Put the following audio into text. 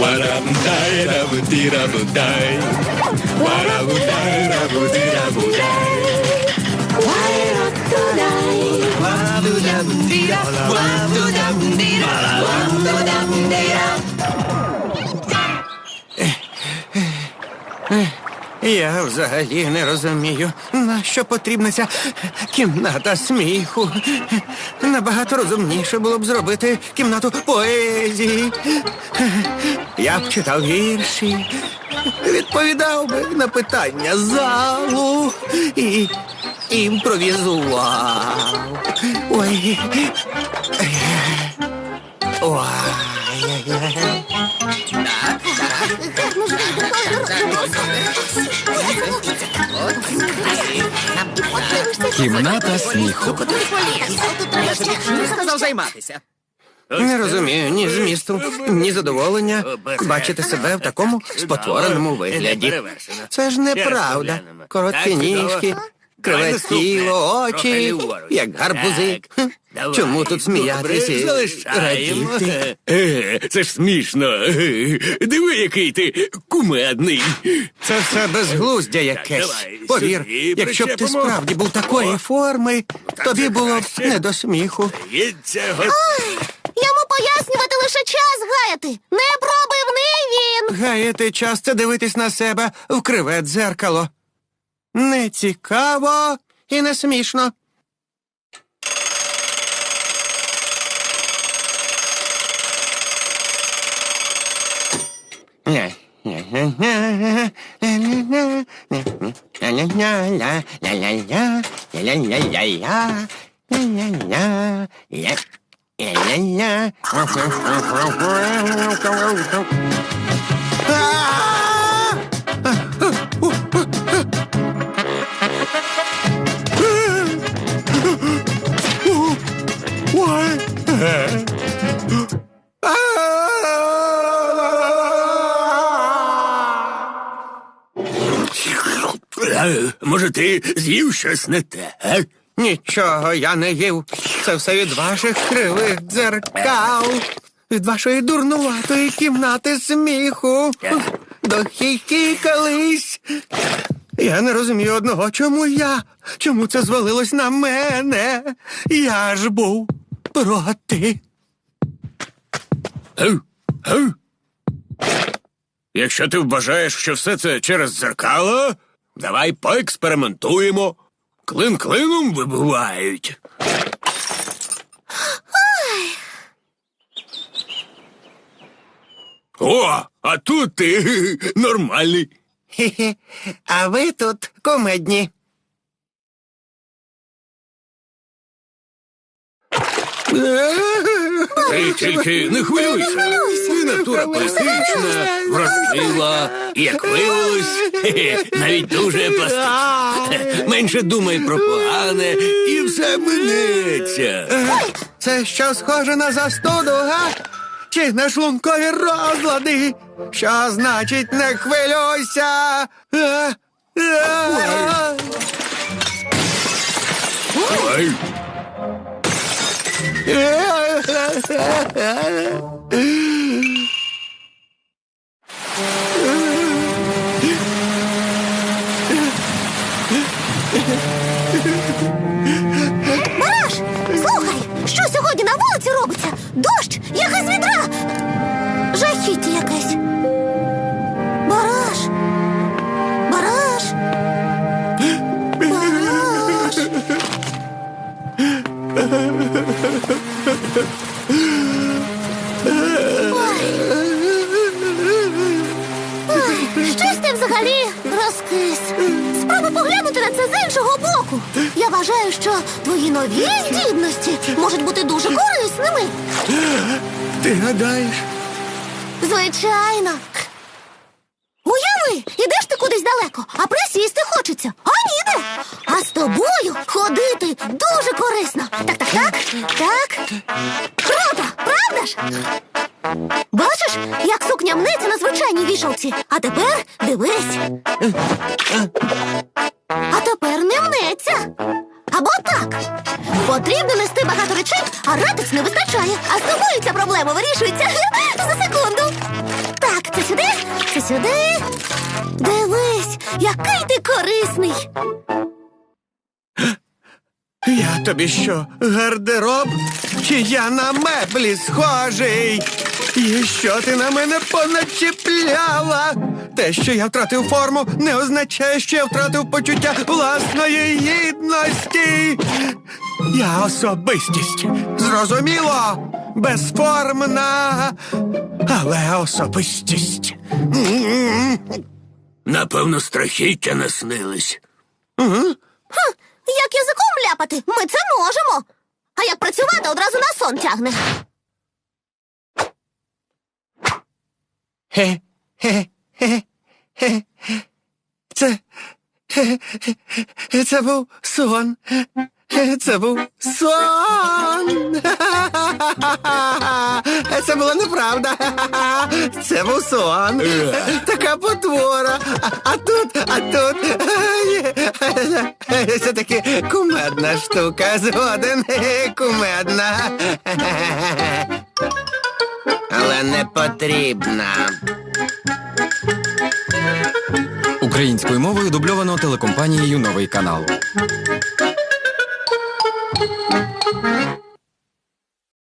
Wa-da-boo-dai-da-boo-dee-da-boo-dai. Wa-da-boo-dai-da-boo-dee-da-boo-dai. dum dee rah, Wa-da-boo-dai-da-boo-dee-da. Я взагалі не розумію, на що потрібна ця кімната сміху. Набагато розумніше було б зробити кімнату поезії. Я б читав вірші, відповідав би на питання залу і імпровізував. Ой. Ой. Кімната сміху. Сказав займатися. Не розумію ні змісту, ні задоволення бачити себе в такому спотвореному вигляді. Це ж неправда. Короткі ніжки, криве тіло, очі, як гарбузи. Чому тут сміятися радіти? Е, Це ж смішно. Диви, який ти кумедний. Це все безглуздя якесь. Повір, якщо б ти справді був такої форми, тобі було б не до сміху. Йому пояснювати лише час гаяти. Не пробивний він. Гаяти час це дивитись на себе в криве дзеркало. Не цікаво і не смішно. Може, ти з'їв щось не те? а? Нічого я не їв. Це все від ваших кривих дзеркал, від вашої дурнуватої кімнати сміху. Дохікікались. Я не розумію одного, чому я? Чому це звалилось на мене? Я ж був проти. Ау, ау. Якщо ти вважаєш, що все це через дзеркало, давай поекспериментуємо. Клин клином вибувають. О, а тут ти нормальний. Хе-хе. А ви тут комедні. Ти тільки не хвилюйся. Ти натура пластична, вразлива, і, як виявилось, навіть дуже пластична. Менше думай про погане і все минеться. Це що схоже на застуду, га? Чи на шлункові розлади? Що значить не хвилюйся? Е, е. Ой, Бараш, слухай, що сьогодні на вулиці робиться? Дощ, як із відра. Жахіття якесь. Бараш. Бараш. Бараш. Розкис. Спробуй поглянути на це з іншого боку. Я вважаю, що твої нові здібності можуть бути дуже корисними. Ти гадаєш? Звичайно. Уяви, ідеш ти кудись далеко, а присісти хочеться. А ніде. А з тобою ходити дуже корисно. Так, так, так, так. Круто, правда ж? Бачиш, як сукня мнеться на звичайній вішалці. А тепер. А тепер не мнеться. Або так. Потрібно нести багато речей, а ратиць не вистачає. А з тобою ця проблема вирішується за секунду. Так, це сюди, це сюди. Дивись, який ти корисний. Я тобі що, гардероб? Чи я на меблі схожий? І що ти на мене поначіпляла? Те, що я втратив форму, не означає, що я втратив почуття власної гідності. Я особистість. Зрозуміло? Безформна, але особистість. Напевно, страхіття наснились. Як язиком ляпати, ми це можемо. А як працювати, одразу на сон тягне. Хе, хе, хе. Це. Це був сон. Це був сон. Це була неправда. Це був сон. Така потвора. А тут, а тут. Це таки кумедна штука. Згоден. Кумедна. Але не потрібна. Українською мовою дубльовано телекомпанією Новий канал.